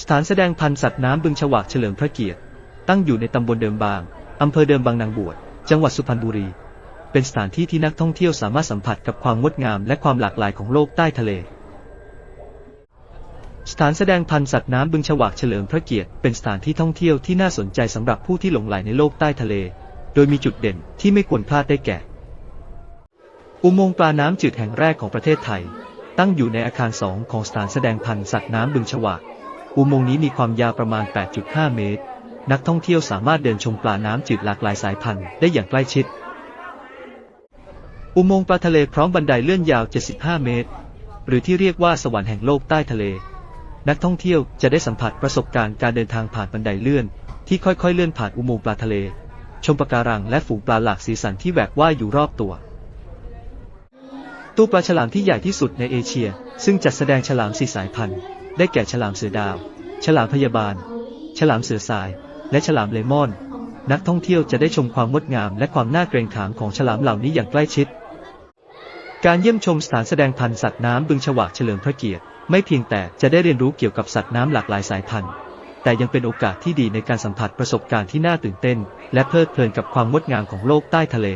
สถานแสดงพันธุ์สัตว์น้ำบึงฉวากเฉลิมพระเกียรติ ตั้งอยู่ในตำบลเดิมบาง อำเภอเดิมบางนางบวช จังหวัดสุพรรณบุรี เป็นสถานที่ที่นักท่องเที่ยวสามารถสัมผัสกับความงดงามและความหลากหลายของโลกใต้ทะเล สถานแสดงพันธุ์สัตว์น้ำบึงฉวากเฉลิมพระเกียรติ เป็นสถานที่ท่องเที่ยวที่น่าสนใจสำหรับผู้ที่หลงใหลในโลกใต้ทะเล โดยมีจุดเด่นที่ไม่ควรพลาดได้แก่ อุโมงค์ปลาน้ำจืดแห่งแรกของประเทศไทย ตั้งอยู่ในอาคารสองของสถานแสดงพันธุ์สัตว์น้ำบึงฉวาก อุโมงค์นี้มีความยาวประมาณ 8.5 เมตร นักท่องเที่ยวสามารถเดินชมปลาน้ำจืดหลากหลายสายพันธุ์ได้อย่างใกล้ชิด อุโมงค์ปลาทะเลพร้อมบันไดเลื่อนยาว 75 เมตร หรือที่เรียกว่าสวรรค์แห่งโลกใต้ทะเล นักท่องเที่ยวจะได้สัมผัสประสบการณ์การเดินทางผ่านบันไดเลื่อน ที่ค่อยๆเลื่อนผ่านอุโมงค์ปลาทะเล ชมปะการังและฝูงปลาหลากสีสันที่แหวกว่ายอยู่รอบตัวตู้ปลาฉลามที่ใหญ่ที่สุดในเอเชีย ซึ่งจัดแสดงฉลามสี่สายพันธุ์ ได้แก่ฉลามเสือดาว ฉลามพยาบาล ฉลามเสือสาย และฉลามเลมอน นักท่องเที่ยวจะได้ชมความงดงามและความน่าเกรงขามของฉลามเหล่านี้อย่างใกล้ชิด การเยี่ยมชมสถานแสดงพันธุ์สัตว์น้ำบึงฉวากเฉลิมพระเกียรติ ไม่เพียงแต่จะได้เรียนรู้เกี่ยวกับสัตว์น้ำหลากหลายสายพันธุ์ แต่ยังเป็นโอกาสที่ดีในการสัมผัสประสบการณ์ที่น่าตื่นเต้น และเพลิดเพลินกับความงดงามของโลกใต้ทะเล